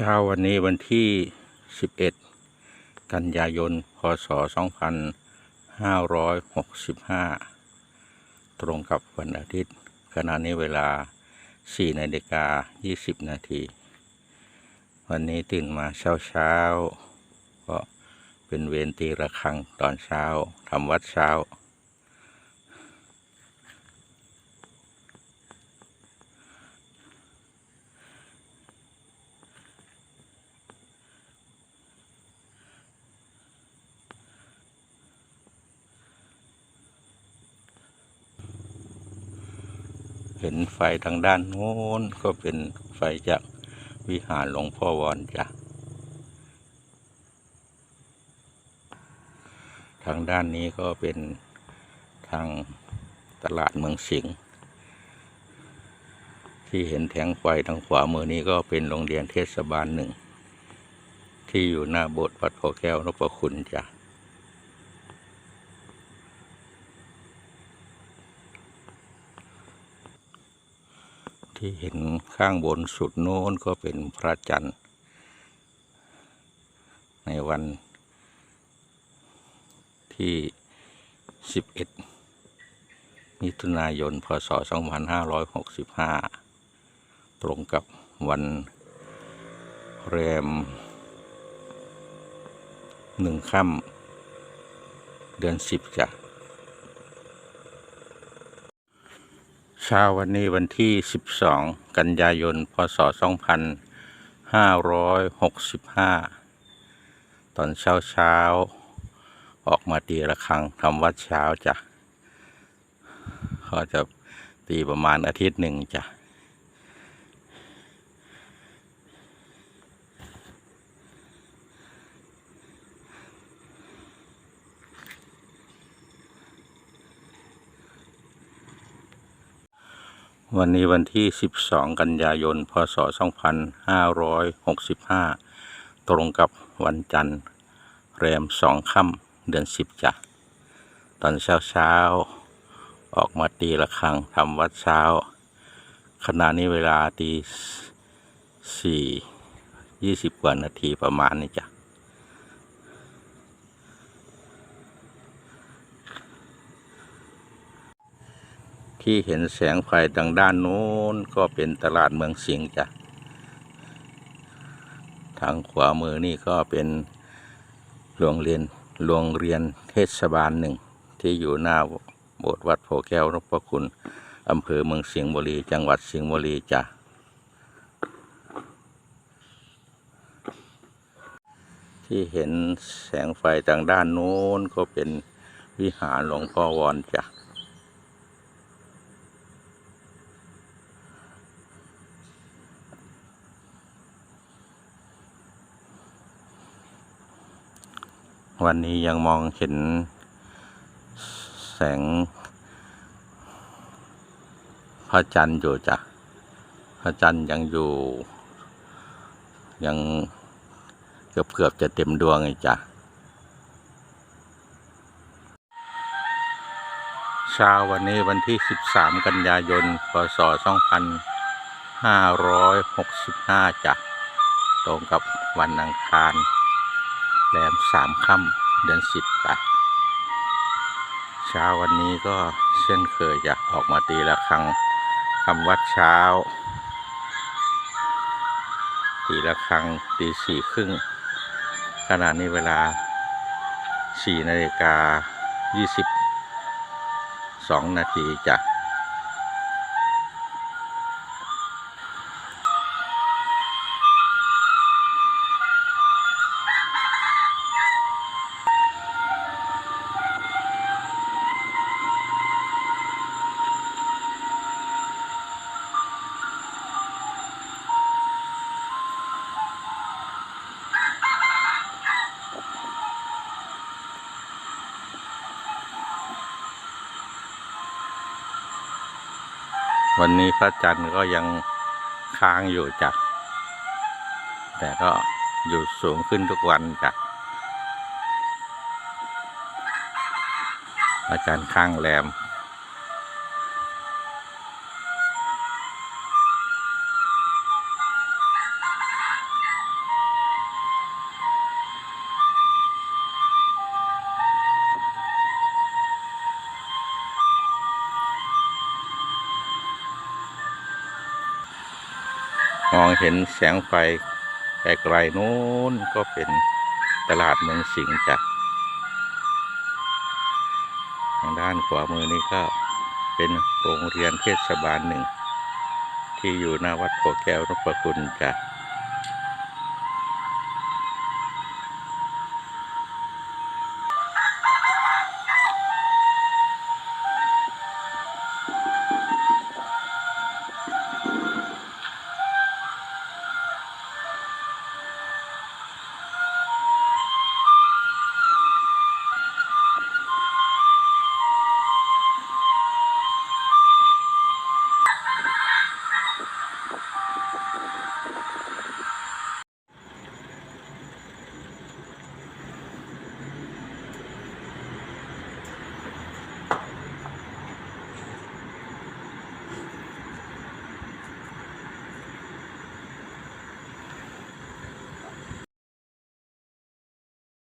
ช้าวันนี้วันที่ 11 กันยายน พศ 2565 ตรงกับวันอาทิตย์ ขณะนี้เวลา 4 นาฬิกา 20 นาที วันนี้ตื่นมาเช้าเช้าๆก็เป็นเวรตีระฆังตอนเช้าทำวัดเช้า เห็นไฟทางด้านโน้นก็เป็นไฟจากวิหารหลวงพ่อวอนจ้ะ ทางด้านนี้ก็เป็นทางตลาดเมืองสิงห์ที่เห็นแถงไฟทางขวามือนี้ก็เป็นโรงเรียนเทศบาลหนึ่ง ที่อยู่หน้าโบสถ์วัดโพแก้วนพคุณจ้ะ ที่เห็นข้างบนสุดโน้นก็เป็นพระจันทร์ ในวันที่ 11 มิถุนายน พศ 2565 ตรงกับวันแรมหนึ่งค่ำเดือน10จ้ะ ช้าวันนี้วันที่ 12 กันยายน พศ 2565 ตอนเช้าเช้า ออกมาตีระฆังทำวัดเช้าจ้ะก็จะตีประมาณอาทิตย์หนึ่งจ้ะ วันนี้วันที่ 12 กันยายน พศ 2565 ตรงกับวันจันทร์ แรมสองค่ำเดือน 10จ้ะ ตอนเช้าเช้าๆออกมาตีระฆังทำวัดเช้า ขณะนี้เวลาตีสี่ยี่สิบกว่านาทีประมาณนี้จ้ะ ที่เห็นแสงไฟทางด้านโน้นก็เป็นตลาดเมืองสิงห์จ้ะ ทางขวามือนี่ก็เป็นโรงเรียนโรงเรียนเทศบาลหนึ่ง ที่อยู่หน้าโบสถ์วัดโพแก้วนพคุณอำเภอเมืองสิงห์บุรี จังหวัดสิงห์บุรีจ้ะที่เห็นแสงไฟทางด้านโน้นก็เป็นวิหารหลวงพ่อวอนจ้ะ วันนี้ยังมองเห็นแสงพระจันทร์อยู่จ้ะพระจันทร์ยังอยู่ ยังเกือบเกือบจะเต็มดวงไงจ้ะเช้าวันนี้วันที่ 13 กันยายน พศ 2565จ้ะตรงกับวันอังคาร แรมสามค่ำเดือนสิบจ้ะเช้าวันนี้ก็เช่นเคยจะออกมาตีละครังทำวัดเช้า ตีละครังตีสี่ครึ่งขณะนี้เวลาสี่นาฬิกายี่สิบสองนาทีจ้ะ วันนี้พระจันทร์ก็ยังค้างอยู่จ้ะแต่ก็อยู่สูงขึ้นทุกวันจ้ะพระจันทร์ค้างแรม มองเห็นแสงไฟไกลๆนู้นก็เป็นตลาดเมืองสิงห์จ้ะทางด้านขวามือนี้ก็เป็นโรงเรียนเทศบาลหนึ่ง ที่อยู่หน้าวัดโพแก้วนพคุณจ้ะ